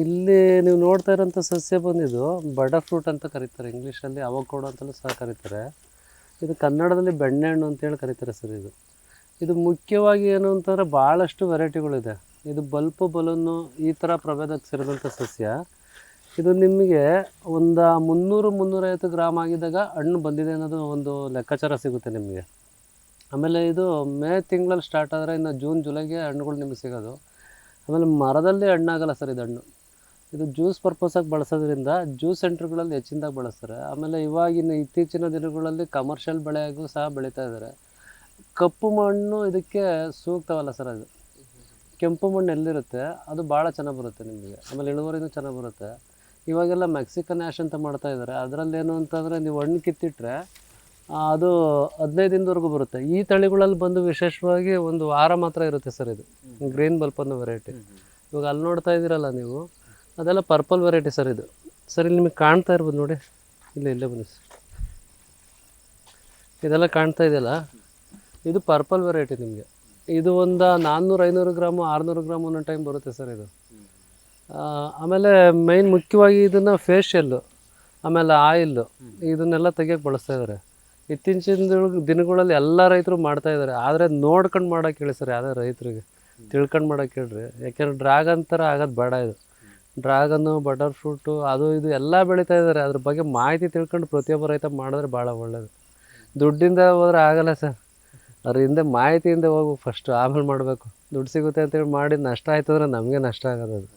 ಇಲ್ಲಿ ನೀವು ನೋಡ್ತಾ ಇರೋಂಥ ಸಸ್ಯ ಬಂದಿದ್ದು ಬಡ ಫ್ರೂಟ್ ಅಂತ ಕರೀತಾರೆ, ಇಂಗ್ಲೀಷಲ್ಲಿ ಅವಕೋಡೋ ಅಂತಲೂ ಸಹ ಕರೀತಾರೆ. ಇದು ಕನ್ನಡದಲ್ಲಿ ಬೆಣ್ಣೆ ಹಣ್ಣು ಅಂತೇಳಿ ಕರೀತಾರೆ ಸರ್ ಇದು. ಇದು ಮುಖ್ಯವಾಗಿ ಏನು ಅಂತಂದರೆ ಭಾಳಷ್ಟು ವೆರೈಟಿಗಳಿದೆ. ಇದು ಬಲ್ಪ್, ಬಲೂನು ಈ ಥರ ಪ್ರಭೇದಕ್ಕೆ ಸೇರಿದಂಥ ಸಸ್ಯ. ಇದು ನಿಮಗೆ ಒಂದು ಮುನ್ನೂರು, ಮುನ್ನೂರೈವತ್ತು ಗ್ರಾಮ್ ಆಗಿದ್ದಾಗ ಹಣ್ಣು ಬಂದಿದೆ ಅನ್ನೋದು ಒಂದು ಲೆಕ್ಕಾಚಾರ ಸಿಗುತ್ತೆ ನಿಮಗೆ. ಆಮೇಲೆ ಇದು ಮೇ ತಿಂಗಳಲ್ಲಿ ಸ್ಟಾರ್ಟ್ ಆದರೆ ಇನ್ನು ಜೂನ್, ಜುಲೈಗೆ ಹಣ್ಣುಗಳು ನಿಮಗೆ ಸಿಗೋದು. ಆಮೇಲೆ ಮರದಲ್ಲಿ ಹಣ್ಣಾಗಲ್ಲ ಸರ್ ಇದು ಹಣ್ಣು. ಇದು ಜ್ಯೂಸ್ ಪರ್ಪಸಾಗಿ ಬಳಸೋದ್ರಿಂದ ಜ್ಯೂಸ್ ಸೆಂಟ್ರ್ಗಳಲ್ಲಿ ಹೆಚ್ಚಿನದಾಗಿ ಬಳಸ್ತಾರೆ. ಆಮೇಲೆ ಇವಾಗಿನ ಇತ್ತೀಚಿನ ದಿನಗಳಲ್ಲಿ ಕಮರ್ಷಿಯಲ್ ಬೆಳೆಯಾಗೂ ಸಹ ಬೆಳೀತಾ ಇದ್ದಾರೆ ಕಪ್ಪು ಮಣ್ಣು ಇದಕ್ಕೆ ಸೂಕ್ತವಲ್ಲ ಸರ್ ಅದು? ಕೆಂಪು ಮಣ್ಣು ಎಲ್ಲಿರುತ್ತೆ? ಅದು ಭಾಳ ಚೆನ್ನಾಗಿ ಬರುತ್ತೆ ನಿಮಗೆ. ಆಮೇಲೆ ಇಳುವರಿನೂ ಚೆನ್ನಾಗಿ ಬರುತ್ತೆ. ಇವಾಗೆಲ್ಲ ಮೆಕ್ಸಿಕನ್ ಆ್ಯಶ್ ಅಂತ ಮಾಡ್ತಾ ಇದ್ದಾರೆ ಅದರಲ್ಲಿ ಏನು ಅಂತಂದರೆ ನೀವು ಹಣ್ಣು ಕಿತ್ತಿಟ್ರೆ ಅದು ಹದಿನೈದು ದಿನದವರೆಗೂ ಬರುತ್ತೆ. ಈ ತಳಿಗಳಲ್ಲಿ ಬಂದು ವಿಶೇಷವಾಗಿ ಒಂದು ವಾರ ಮಾತ್ರ ಇರುತ್ತೆ ಸರ್ ಇದು. ಗ್ರೀನ್ ಬಲ್ಪ್ ಅನ್ನೋ ವೆರೈಟಿ ಇವಾಗ ಅಲ್ಲಿ ನೋಡ್ತಾ ಇದ್ದೀರಲ್ಲ ನೀವು? ಅದೆಲ್ಲ ಪರ್ಪಲ್ ವೆರೈಟಿ ಸರ್ ಇದು. ಸರ್ ಇಲ್ಲಿ ನಿಮಗೆ ಕಾಣ್ತಾ ಇರ್ಬೋದು ನೋಡಿ. ಇಲ್ಲ, ಇಲ್ಲೇ ಬನ್ನಿ ಸರ್ ಇದೆಲ್ಲ ಕಾಣ್ತಾ ಇದೆಯಲ್ಲ? ಇದು ಪರ್ಪಲ್ ವೆರೈಟಿ ನಿಮಗೆ. ಇದು ಒಂದು ನಾನ್ನೂರು, ಐನೂರು ಗ್ರಾಮು, ಆರುನೂರು ಗ್ರಾಮ್ ಅನ್ನೋ ಟೈಮ್ ಬರುತ್ತೆ ಸರ್ ಇದು. ಆಮೇಲೆ ಮೈನ್ ಮುಖ್ಯವಾಗಿ ಇದನ್ನು ಫೇಶಿಯಲ್ಲು ಆಮೇಲೆ ಆಯಿಲ್ಲು ಇದನ್ನೆಲ್ಲ ತೆಗಿಯೋಕೆ ಬಳಸ್ತಾ ಇದ್ದಾರೆ ಇತ್ತೀಚಿನ ದಿನ- ದಿನಗಳಲ್ಲಿ ಎಲ್ಲ ರೈತರು ಮಾಡ್ತಾ ಇದ್ದಾರೆ ಆದರೆ ನೋಡ್ಕೊಂಡು ಮಾಡೋಕೆ ಹೇಳಿ ಸರ್ ಯಾವುದೇ ರೈತರಿಗೆ. ತಿಳ್ಕೊಂಡು ಮಾಡೋಕೆ ಹೇಳ್ರಿ. ಯಾಕೆಂದ್ರೆ ಡ್ರ್ಯಾಗನ್ ಥರ ಆಗೋದು ಬೇಡ ಇದು. ಡ್ರ್ಯಾಗನ್ನು ಬಟರ್ ಫ್ರೂಟು, ಅದು ಇದು ಎಲ್ಲ ಬೆಳೀತಾ ಇದ್ದಾರೆ ಅದ್ರ ಬಗ್ಗೆ ಮಾಹಿತಿ ತಿಳ್ಕೊಂಡು ಪ್ರತಿಯೊಬ್ಬ ರೈತ ಮಾಡಿದ್ರೆ ಭಾಳ ಒಳ್ಳೇದು. ದುಡ್ಡಿಂದ ಹೋದ್ರೆ ಆಗಲ್ಲ ಸರ್. ಅದ್ರ ಹಿಂದೆ ಮಾಹಿತಿಯಿಂದ ಹೋಗ್ಬೇಕು ಫಸ್ಟು ಆಮೇಲೆ ಮಾಡಬೇಕು. ದುಡ್ಡು ಸಿಗುತ್ತೆ ಅಂತೇಳಿ ಮಾಡಿ ನಷ್ಟ ಆಯ್ತು ಅಂದರೆ ನಮಗೆ ನಷ್ಟ ಆಗೋದು